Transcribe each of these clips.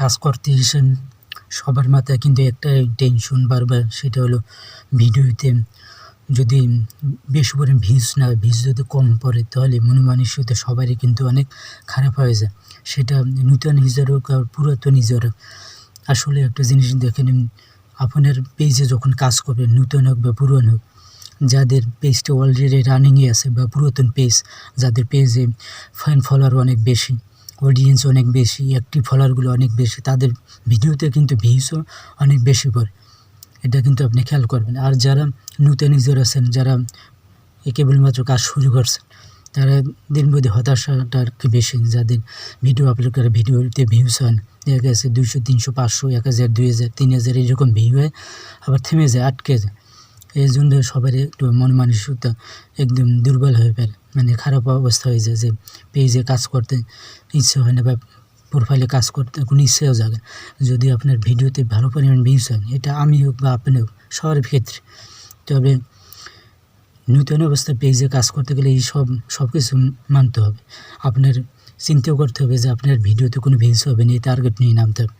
কাজ করতে এসেন সবার মাথায় কিন্তু একটাই টেনশন বারবার, সেটা হলো ভিডিওতে যদি বেশি করে ভিউজ না, ভিউজ যদি কম পড়ে, তাহলে মন মানসিকতা সবারই কিন্তু অনেক খারাপ হয়ে যায়। সেটা নূতন ইউজার হোক আর পুরাতন ইউজার হোক। আসলে একটা জিনিস দেখে নিন আপনার পেজে যখন কাজ করবেন নূতন হোক বা পুরনো হোক, যাদের পেজটা অলরেডি রানিংয়ে আছে বা পুরাতন পেজ যাদের পেজে ফ্যান ফলোয়ার অনেক বেশি অডিয়েন্স অনেক বেশি অ্যাক্টিভ ফলোয়ারগুলো অনেক বেশি, তাদের ভিডিওতে কিন্তু ভিউসও অনেক বেশি পড়ে। এটা কিন্তু আপনি খেয়াল করবেন। আর যারা নূতন ইউজার আছেন, যারা কেবলমাত্র কাজ শুরু করছেন, তারা দিন প্রতি হতাশাটা আর কি বেশি। যাদের ভিডিও আপলোড করে ভিডিওতে ভিউস হয় না, দেখা দুইশো, তিনশো, পাঁচশো, এক হাজার, দুই হাজার, তিন হাজার এরকম ভিউ হয়, আবার থেমে যায়, আটকে যায়। এই জন্য সবার একটু মন মানসিকতা একদম দুর্বল হয়ে পড়ে। মানে খারাপ অবস্থা হয়ে যায় যে পেজে কাজ করতে ইচ্ছে হয় না বা প্রোফাইলে কাজ করতে কোনো ইচ্ছেও জাগে যদি আপনার ভিডিওতে ভালো পরিমাণ ভিউস হয়, এটা আমি হোক বা আপনি হোক, সবার ক্ষেত্রে। তবে নূতন অবস্থায় পেজে কাজ করতে গেলে এই সব সব কিছু মানতে হবে। আপনার চিন্তাও করতে হবে যে আপনার ভিডিওতে কোনো ভিউস হবে না, এই টার্গেট নিয়ে নামতে হবে।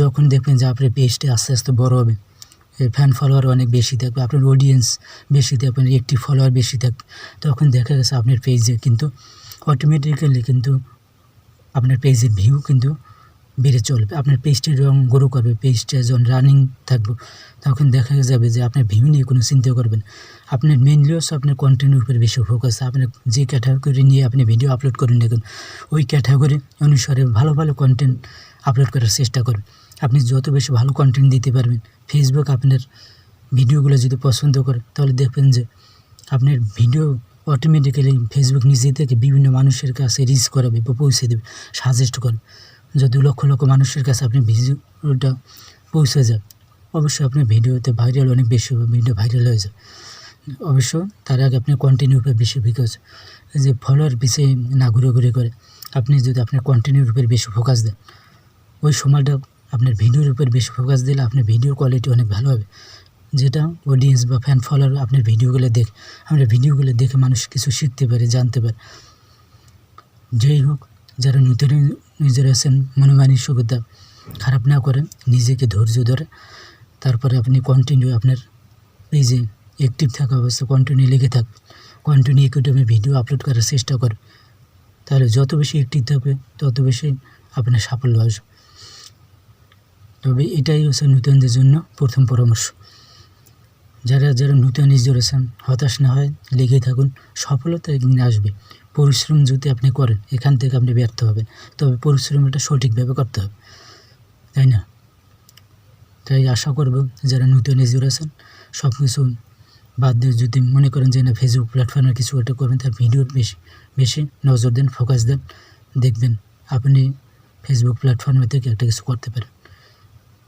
যখন দেখবেন যে আপনার পেজটা আস্তে আস্তে বড় হবে ফ্যান ফলোয়ার অনেক বেশি থাকবে, আপনার অডিয়েন্স বেশি থাকবে, আপনার একটি ফলোয়ার বেশি থাকবে তখন দেখা গেছে আপনার পেজে কিন্তু অটোমেটিক্যালি কিন্তু আপনার পেজের ভিউ কিন্তু বেড়ে চলবে, আপনার পেজটির রং গ্রো করবে পেজটা যখন রানিং থাকবে, তখন দেখা যাবে যে আপনার ভিউ নিয়ে কোনো চিন্তা করবেন আপনার মেনলি হচ্ছে আপনার কন্টেন্টের উপরে বেশি ফোকাস আপনার যে ক্যাটাগরি নিয়ে আপনি ভিডিও আপলোড করেন দেখুন, ওই ক্যাটাগরি অনুসারে ভালো ভালো কন্টেন্ট আপলোড করার চেষ্টা করুন আপনি যত বেশি ভালো কন্টেন্ট দিতে পারবেন ফেসবুক আপনার ভিডিওগুলো যদি পছন্দ করে, তাহলে দেখবেন যে আপনার ভিডিও অটোমেটিক্যালি ফেসবুক নিজে থেকে বিভিন্ন মানুষের কাছে রিচ করাবে বা পৌঁছে দেবে সাজেস্ট করবে যদি লক্ষ লক্ষ মানুষের কাছে আপনি ভিডিওটা পৌঁছে যায় অবশ্যই আপনার ভিডিওতে ভাইরাল অনেক বেশি হবে, ভিডিও ভাইরাল হয়ে যায়। অবশ্য তার আগে আপনি কন্টিনিউ উপরে বেশি বিকজ যে ফলোয়ার পিছিয়ে না ঘুরে ঘুরে করে, আপনি যদি আপনার কন্টিনিউর উপরে বেশি ফোকাস দেন, ওই সময়টা আপনার ভিডিওর উপর বেশি ফোকাস দিলে আপনার ভিডিওর কোয়ালিটি অনেক ভালো হবে। যেটা অডিয়েন্স বা ফ্যান ফলোয়ার আপনার ভিডিওগুলো দেখ, আমরা ভিডিওগুলো দেখে মানুষ কিছু শিখতে পারে, জানতে পারে। যেই হোক, যারা নতুন নিজের আছেন সুবিধা খারাপ না করে, নিজেকে ধৈর্য ধরে, তারপরে আপনি কন্টিনিউ আপনার পেজে অ্যাক্টিভ থাকা অবস্থা কন্টিনিউ লেগে থাকবে কন্টিনিউ ইউটিউবে ভিডিও আপলোড করার চেষ্টা করবে তাহলে যত বেশি অ্যাক্টিভ থাকবে, তত বেশি আপনার সাফল্য আসবে। তবে এটাই হচ্ছে নূতনদের জন্য প্রথম পরামর্শ। যারা যারা নূতন আছেন হতাশ না হয় লেগে থাকুন। সফলতা একদিন আসবে। পরিশ্রম যদি আপনি করেন, এখান থেকে আপনি ব্যর্থ হবেন। তবে পরিশ্রমটা সঠিকভাবে করতে হবে। তাই না? তাই আশা করব যারা নূতন আছেন সব কিছু বাদ দিয়ে যদি মনে করেন যে না ফেসবুক প্ল্যাটফর্মে কিছু একটা করবেন, তার ভিডিওর বেশি বেশি নজর দেন ফোকাস দেন, দেখবেন আপনি ফেসবুক প্ল্যাটফর্মে থেকে একটা কিছু করতে পারেন।